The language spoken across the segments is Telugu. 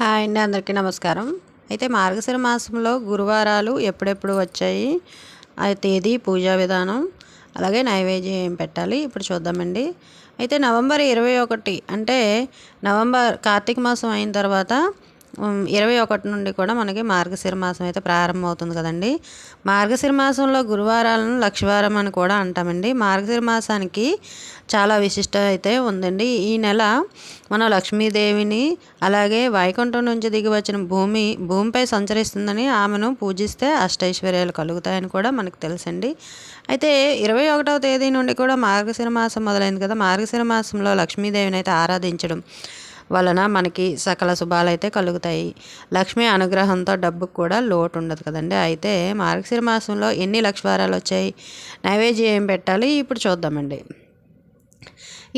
హాయ్ అండి అందరికీ నమస్కారం. అయితే మార్గశిర మాసంలో గురువారాలు ఎప్పుడెప్పుడు వచ్చాయి? ఆ తేదీ పూజా విధానం అలాగే నైవేద్యం ఏం పెట్టాలి? ఇప్పుడు చూద్దామండి. అయితే నవంబర్ ఇరవై ఒకటి అంటే నవంబర్ కార్తీక మాసం అయిన తర్వాత ఇరవై ఒకటి నుండి కూడా మనకి మార్గశిర మాసం అయితే ప్రారంభమవుతుంది కదండి. మార్గశిర మాసంలో గురువారాలను లక్షవారం అని కూడా అంటామండి. మార్గశిర మాసానికి చాలా విశిష్ట అయితే ఉందండి. ఈ నెల మన లక్ష్మీదేవిని అలాగే వైకుంఠం నుంచి దిగి వచ్చిన భూమి భూమిపై సంచరిస్తుందని ఆమెను పూజిస్తే అష్టైశ్వర్యాలు కలుగుతాయని కూడా మనకు తెలుసండి. అయితే ఇరవై ఒకటవ తేదీ నుండి కూడా మార్గశిర మాసం మొదలైంది కదా. మార్గశిర మాసంలో లక్ష్మీదేవిని అయితే ఆరాధించడం వలన మనకి సకల శుభాలైతే కలుగుతాయి. లక్ష్మి అనుగ్రహంతో డబ్బుకు కూడా లోటు ఉండదు కదండి. అయితే మార్గశిర మాసంలో ఎన్ని లక్ష్వారాలు వచ్చాయి? నైవేద్యం ఏం పెట్టాలి? ఇప్పుడు చూద్దామండి.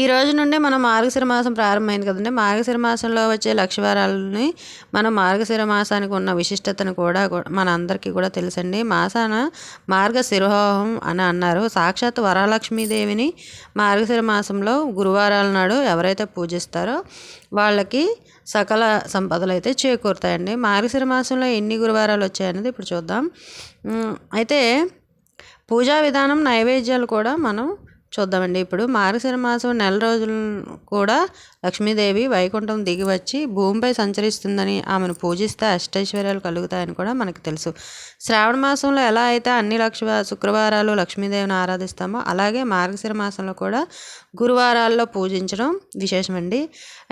ఈ రోజు నుండి మనం మార్గశిర మాసం ప్రారంభమైంది కదండి. మార్గశిర మాసంలో వచ్చే లక్షవారాలని మనం మార్గశిర మాసానికి ఉన్న విశిష్టతను కూడా మన అందరికీ కూడా తెలుసండి. మాసాన మార్గశిరోహం అని అన్నారు. సాక్షాత్ వరలక్ష్మీదేవిని మార్గశిర మాసంలో గురువారాల నాడు ఎవరైతే పూజిస్తారో వాళ్ళకి సకల సంపదలు అయితే చేకూరుతాయండి. మార్గశిర మాసంలో ఎన్ని గురువారాలు వచ్చాయనేది ఇప్పుడు చూద్దాం. అయితే పూజా విధానం నైవేద్యాలు కూడా మనం చూద్దామండి. ఇప్పుడు మార్గశిర మాసం నెల రోజులు కూడా లక్ష్మీదేవి వైకుంఠం దిగి వచ్చి భూమిపై సంచరిస్తుందని ఆమెను పూజిస్తే అష్టైశ్వర్యాలు కలుగుతాయని కూడా మనకు తెలుసు. శ్రావణ మాసంలో ఎలా అయితే అన్ని లక్ష శుక్రవారాలు లక్ష్మీదేవిని ఆరాధిస్తామో అలాగే మార్గశిర మాసంలో కూడా గురువారాల్లో పూజించడం విశేషమండి.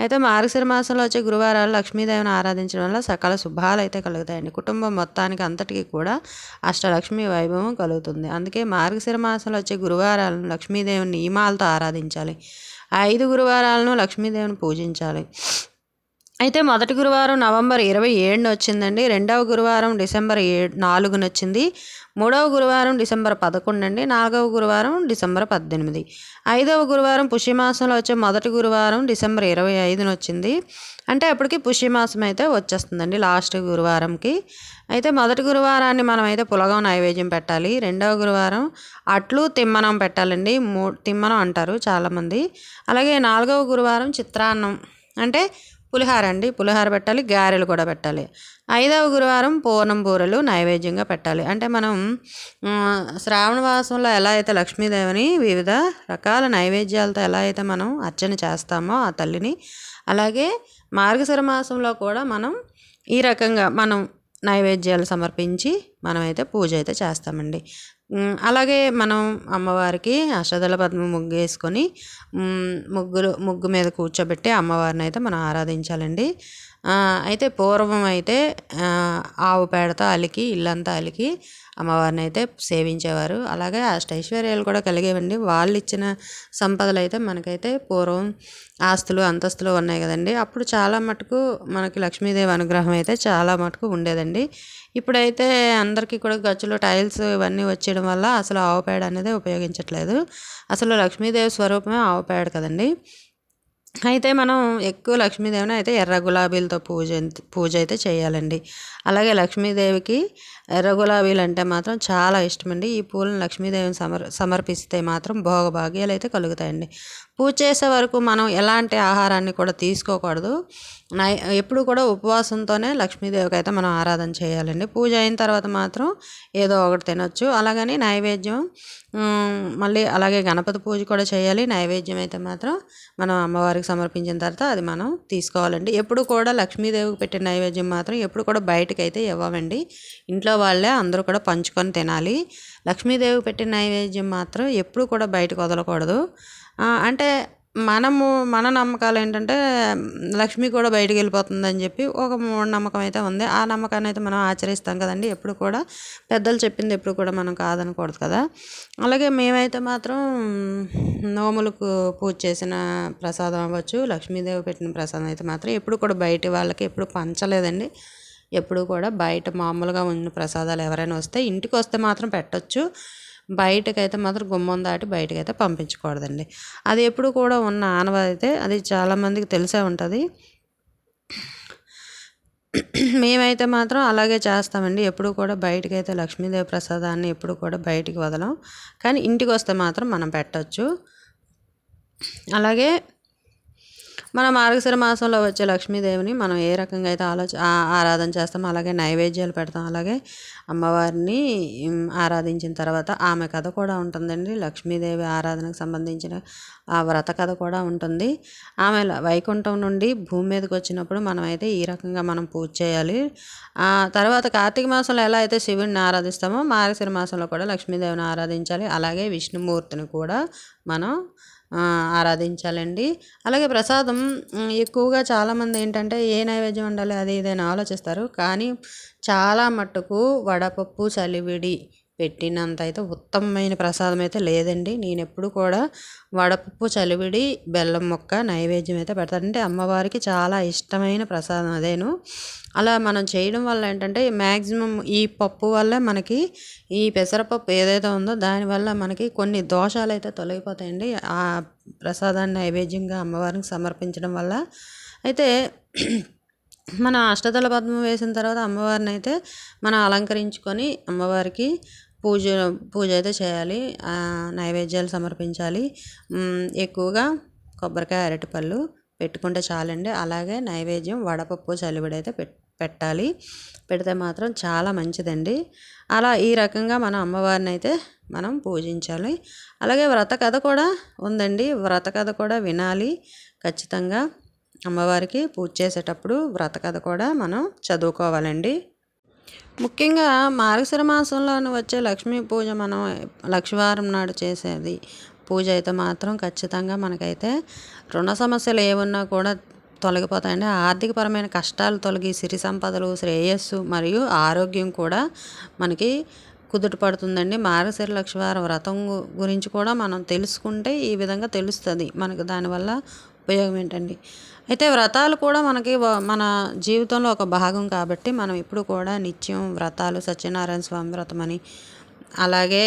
అయితే మార్గశిర మాసంలో వచ్చే గురువారాలు లక్ష్మీదేవిని ఆరాధించడం వల్ల సకల శుభాలు అయితే కలుగుతాయండి. కుటుంబం మొత్తానికి అంతటికి కూడా అష్టలక్ష్మి వైభవం కలుగుతుంది. అందుకే మార్గశిర మాసంలో వచ్చే గురువారాలను లక్ష్మీదేవిని నియమాలతో ఆరాధించాలి. ఐదు గురువారాలను లక్ష్మీదేవిని పూజించాలి. అయితే మొదటి గురువారం నవంబర్ ఇరవై ఏడున వచ్చిందండి. రెండవ గురువారం డిసెంబర్ ఏడు నాలుగున వచ్చింది. మూడవ గురువారం డిసెంబర్ పదకొండు అండి. నాలుగవ గురువారం డిసెంబర్ పద్దెనిమిది. ఐదవ గురువారం పుష్యమాసంలో వచ్చే మొదటి గురువారం డిసెంబర్ ఇరవై ఐదున వచ్చింది. అంటే అప్పటికి పుష్యమాసం అయితే వచ్చేస్తుందండి లాస్ట్ గురువారంకి. అయితే మొదటి గురువారాన్ని మనం అయితే పులగం నైవేద్యం పెట్టాలి. రెండవ గురువారం అట్లు తిమ్మనం పెట్టాలండి. మూ తిమ్మనం అంటారు చాలామంది. అలాగే నాలుగవ గురువారం చిత్రాన్నం. అంటే పులిహార అండి. పులిహార పెట్టాలి గారెలు కూడా పెట్టాలి. ఐదవ గురువారం పూర్ణం బూరెలు నైవేద్యంగా పెట్టాలి. అంటే మనం శ్రావణ మాసంలో ఎలా అయితే లక్ష్మీదేవిని వివిధ రకాల నైవేద్యాలతో ఎలా అయితే మనం అర్చన చేస్తామో ఆ తల్లిని అలాగే మార్గశిర మాసంలో కూడా మనం ఈ రకంగా మనం నైవేద్యాలు సమర్పించి మనమైతే పూజ అయితే చేస్తామండి. అలాగే మనం అమ్మవారికి అష్టదళ పద్మ ముగ్గు వేసుకొని ముగ్గులు ముగ్గు మీద కూర్చోబెట్టి అమ్మవారిని అయితే మనం ఆరాధించాలండి. అయితే పూర్వం అయితే ఆవు పేడతో అలికి ఇల్లంతా అలికి అమ్మవారిని అయితే సేవించేవారు. అలాగే అష్టైశ్వర్యాలు కూడా కలిగేవండి. వాళ్ళు ఇచ్చిన సంపదలు అయితే మనకైతే పూర్వం ఆస్తులు అంతస్తులు ఉన్నాయి కదండి. అప్పుడు చాలా మటుకు మనకి లక్ష్మీదేవి అనుగ్రహం అయితే చాలా మటుకు ఉండేదండి. ఇప్పుడైతే అందరికీ కూడా గచ్చులు టైల్స్ ఇవన్నీ వచ్చేయడం వల్ల అసలు ఆవు పేడ అనేది ఉపయోగించట్లేదు. అసలు లక్ష్మీదేవి స్వరూపమే ఆవు పేడ కదండి. అయితే మనం ఎక్కువ లక్ష్మీదేవిని అయితే ఎర్ర గులాబీలతో పూజ పూజ అయితే చేయాలండి. అలాగే లక్ష్మీదేవికి ఎర్ర గులాబీలు అంటే మాత్రం చాలా ఇష్టమండి. ఈ పూలను లక్ష్మీదేవిని సమర్ సమర్పిస్తే మాత్రం భోగభాగ్యాలు అయితే కలుగుతాయండి. పూజ చేసే వరకు మనం ఎలాంటి ఆహారాన్ని కూడా తీసుకోకూడదు. నై ఎప్పుడు కూడా ఉపవాసంతోనే లక్ష్మీదేవికి అయితే మనం ఆరాధన చేయాలండి. పూజ అయిన తర్వాత మాత్రం ఏదో ఒకటి తినొచ్చు. అలాగని నైవేద్యం మళ్ళీ అలాగే గణపతి పూజ కూడా చేయాలి. నైవేద్యం అయితే మాత్రం మనం అమ్మవారికి సమర్పించిన తర్వాత అది మనం తీసుకోవాలండి. ఎప్పుడు కూడా లక్ష్మీదేవికి పెట్టిన నైవేద్యం మాత్రం ఎప్పుడు కూడా బయటకు అయితే ఇవ్వమండి ఇంట్లో వాళ్ళే అందరూ కూడా పంచుకొని తినాలి. లక్ష్మీదేవికి పెట్టిన నైవేద్యం మాత్రం ఎప్పుడు కూడా బయటకు వదలకూడదు. అంటే మనము మన నమ్మకాలు ఏంటంటే లక్ష్మి కూడా బయటికి వెళ్ళిపోతుందని చెప్పి ఒక మూఢనమ్మకం అయితే ఉంది. ఆ నమ్మకాన్ని అయితే మనం ఆచరిస్తాం కదండి. ఎప్పుడు కూడా పెద్దలు చెప్పింది ఎప్పుడు కూడా మనం కాదనకూడదు కదా. అలాగే మేమైతే మాత్రం నోములకు పూజ చేసిన ప్రసాదం అవ్వచ్చు లక్ష్మీదేవి పెట్టిన ప్రసాదం అయితే మాత్రం ఎప్పుడు కూడా బయట వాళ్ళకి ఎప్పుడు పంచలేదండి. ఎప్పుడు కూడా బయట మామూలుగా ఉన్న ప్రసాదాలు ఎవరైనా వస్తే ఇంటికి వస్తే మాత్రం పెట్టొచ్చు. బయటకైతే మాత్రం గుమ్మం దాటి బయటకైతే పంపించకూడదండి. అది ఎప్పుడు కూడా ఉన్న ఆనవాయితీ అయితే అది చాలామందికి తెలిసే ఉంటుంది. మేమైతే మాత్రం అలాగే చేస్తామండి. ఎప్పుడు కూడా బయటకైతే అయితే లక్ష్మీదేవి ప్రసాదాన్ని ఎప్పుడు కూడా బయటికి వదలం. కానీ ఇంటికి వస్తే మాత్రం మనం పెట్టచ్చు. అలాగే మన మార్గశిర మాసంలో వచ్చే లక్ష్మీదేవిని మనం ఏ రకంగా అయితే ఆలోచ ఆరాధన చేస్తామో అలాగే నైవేద్యాలు పెడతాం. అలాగే అమ్మవారిని ఆరాధించిన తర్వాత ఆమె కథ కూడా ఉంటుందండి. లక్ష్మీదేవి ఆరాధనకు సంబంధించిన ఆ వ్రత కథ కూడా ఉంటుంది. ఆమె వైకుంఠం నుండి భూమి మీదకి వచ్చినప్పుడు మనం అయితే ఈ రకంగా మనం పూజ చేయాలి. ఆ తర్వాత కార్తీక మాసంలో ఎలా అయితే శివుడిని ఆరాధిస్తామో మార్గశిర మాసంలో కూడా లక్ష్మీదేవిని ఆరాధించాలి. అలాగే విష్ణుమూర్తిని కూడా మనం ఆరాధించాలండి. అలాగే ప్రసాదం ఎక్కువగా చాలామంది ఏంటంటే ఏ నైవేద్యం ఉండాలి అది ఇదని ఆలోచిస్తారు. కానీ చాలా మట్టుకు వడపప్పు చలివిడి పెట్టినంత అయితే ఉత్తమమైన ప్రసాదం అయితే లేదండి. నేను ఎప్పుడు కూడా వడపప్పు చలివిడి బెల్లం మొక్క నైవేద్యం అయితే పెడతానంటే అమ్మవారికి చాలా ఇష్టమైన ప్రసాదం అదేను. అలా మనం చేయడం వల్ల ఏంటంటే మ్యాక్సిమం ఈ పప్పు వల్ల మనకి ఈ పెసరపప్పు ఏదైతే ఉందో దానివల్ల మనకి కొన్ని దోషాలు అయితే తొలగిపోతాయండి. ఆ ప్రసాదాన్ని నైవేద్యంగా అమ్మవారికి సమర్పించడం వల్ల. అయితే మన అష్టదళ పద్మం వేసిన తర్వాత అమ్మవారిని అయితే మనం అలంకరించుకొని అమ్మవారికి పూజ పూజ అయితే చేయాలి. నైవేద్యాలు సమర్పించాలి. ఎక్కువగా కొబ్బరికాయ అరటిపళ్ళు పెట్టుకుంటే చాలండి. అలాగే నైవేద్యం వడపప్పు చలివిడి అయితే పెట్టాలి. పెడితే మాత్రం చాలా మంచిదండి. అలా ఈ రకంగా మన అమ్మవారిని అయితే మనం పూజించాలి. అలాగే వ్రత కథ కూడా ఉందండి. వ్రత కథ కూడా వినాలి. ఖచ్చితంగా అమ్మవారికి పూజ చేసేటప్పుడు వ్రత కథ కూడా మనం చదువుకోవాలండి. ముఖ్యంగా మార్గశిర మాసంలో వచ్చే లక్ష్మీ పూజ మనం లక్ష్మీవారం నాడు చేసేది. పూజ అయితే మాత్రం ఖచ్చితంగా మనకైతే రుణ సమస్యలు ఏమున్నా కూడా తొలగిపోతాయండి. ఆర్థికపరమైన కష్టాలు తొలగి సిరి సంపదలు శ్రేయస్సు మరియు ఆరోగ్యం కూడా మనకి కుదుట పడుతుందండి. మార్గశిర లక్ష్మీవారం వ్రతం గురించి కూడా మనం తెలుసుకుంటే ఈ విధంగా తెలుస్తుంది. మనకు దానివల్ల ఉపయోగం ఏంటండి? అయితే వ్రతాలు కూడా మనకి మన జీవితంలో ఒక భాగం కాబట్టి మనం ఇప్పుడు కూడా నిత్యం వ్రతాలు సత్యనారాయణ స్వామి వ్రతం అని అలాగే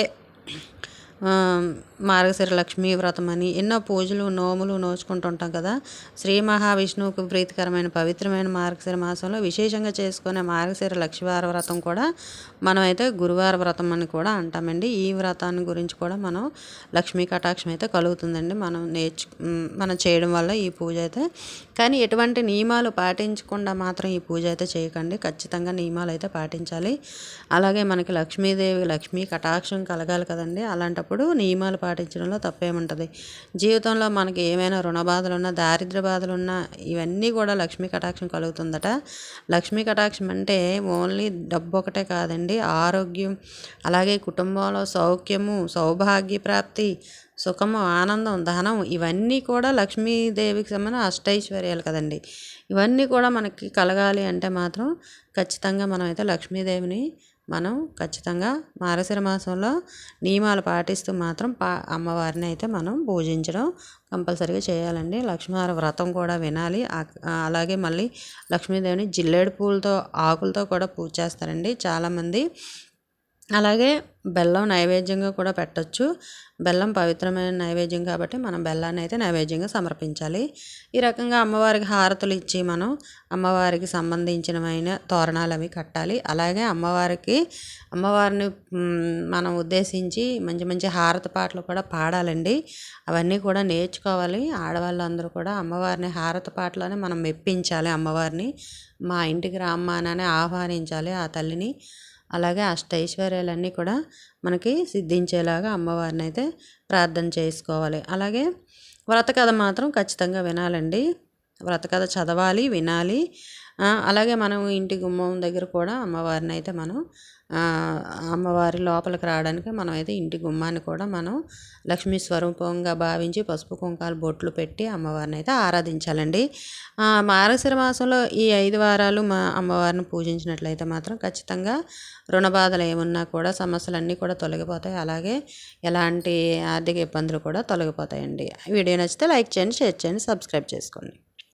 మార్గశిర లక్ష్మీ వ్రతం అని ఎన్నో పూజలు నోములు నోచుకుంటుంటాం కదా. శ్రీ మహావిష్ణువుకు ప్రీతికరమైన పవిత్రమైన మార్గశిర మాసంలో విశేషంగా చేసుకునే మార్గశిర లక్ష్మీవార వ్రతం కూడా మనమైతే గురువార వ్రతం అని కూడా అంటామండి. ఈ వ్రతాన్ని గురించి కూడా మనం లక్ష్మీ కటాక్షం అయితే కలుగుతుందండి. మనం నేర్చు మనం చేయడం వల్ల ఈ పూజ అయితే కానీ ఎటువంటి నియమాలు పాటించకుండా మాత్రం ఈ పూజ అయితే చేయకండి. ఖచ్చితంగా నియమాలు అయితే పాటించాలి. అలాగే మనకి లక్ష్మీదేవి లక్ష్మీ కటాక్షం కలగాలి కదండి. అలాంటప్పుడు నియమాలు పాటించడంలో తప్పేముంటుంది. జీవితంలో మనకి ఏమైనా రుణ బాధలు ఉన్నా దారిద్ర బాధలు ఉన్నా ఇవన్నీ కూడా లక్ష్మీ కటాక్షం కలుగుతుందట. లక్ష్మీ కటాక్షం అంటే ఓన్లీ డబ్బు ఒకటే కాదండి ఆరోగ్యం అలాగే కుటుంబంలో సౌఖ్యము సౌభాగ్య ప్రాప్తి సుఖము ఆనందం ధనం ఇవన్నీ కూడా లక్ష్మీదేవికి సంబంధించిన అష్టైశ్వర్యాలు కదండి. ఇవన్నీ కూడా మనకి కలగాలి అంటే మాత్రం ఖచ్చితంగా మనమైతే లక్ష్మీదేవిని మనం ఖచ్చితంగా మారశిర మాసంలో నియమాలు పాటిస్తూ మాత్రం పా అమ్మవారిని అయితే మనం పూజించడం కంపల్సరీగా చేయాలండి. లక్ష్మీవారి వ్రతం కూడా వినాలి. అలాగే మళ్ళీ లక్ష్మీదేవిని జిల్లేడు పూలతో ఆకులతో కూడా పూజ చేస్తారండి. చాలామంది అలాగే బెల్లం నైవేద్యంగా కూడా పెట్టచ్చు. బెల్లం పవిత్రమైన నైవేద్యం కాబట్టి మనం బెల్లాన్ని అయితే నైవేద్యంగా సమర్పించాలి. ఈ రకంగా అమ్మవారికి హారతులు ఇచ్చి మనం అమ్మవారికి సంబంధించినమైన తోరణాలు అవి కట్టాలి. అలాగే అమ్మవారికి అమ్మవారిని మనం ఉద్దేశించి మంచి మంచి హారతి పాటలు కూడా పాడాలండి. అవన్నీ కూడా నేర్చుకోవాలి. ఆడవాళ్ళందరూ కూడా అమ్మవారిని హారతి పాటలోనే మనం మెప్పించాలి అమ్మవారిని. మా ఇంటికి రామ్మానని ఆహ్వానించాలి ఆ తల్లిని. అలాగే అష్టైశ్వర్యాలన్నీ కూడా మనకి సిద్ధించేలాగా అమ్మవారిని అయితే ప్రార్థన చేసుకోవాలి. అలాగే వ్రత కథ మాత్రం ఖచ్చితంగా వినాలండి. వ్రత కథ చదవాలి వినాలి. అలాగే మనం ఇంటి గుమ్మం దగ్గర కూడా అమ్మవారిని అయితే మనం అమ్మవారి లోపలికి రావడానికి మనం అయితే ఇంటి గుమ్మాన్ని కూడా మనం లక్ష్మీ స్వరూపంగా భావించి పసుపు కుంకాలు బొట్లు పెట్టి అమ్మవారిని అయితే ఆరాధించాలండి. మార్గశిర మాసంలో ఈ ఐదు వారాలు మా అమ్మవారిని పూజించినట్లయితే మాత్రం ఖచ్చితంగా రుణ బాధలు ఏమున్నా కూడా సమస్యలన్నీ కూడా తొలగిపోతాయి. అలాగే ఎలాంటి ఆర్థిక ఇబ్బందులు కూడా తొలగిపోతాయండి. వీడియో నచ్చితే లైక్ చేయండి షేర్ చేయండి సబ్స్క్రైబ్ చేసుకోండి.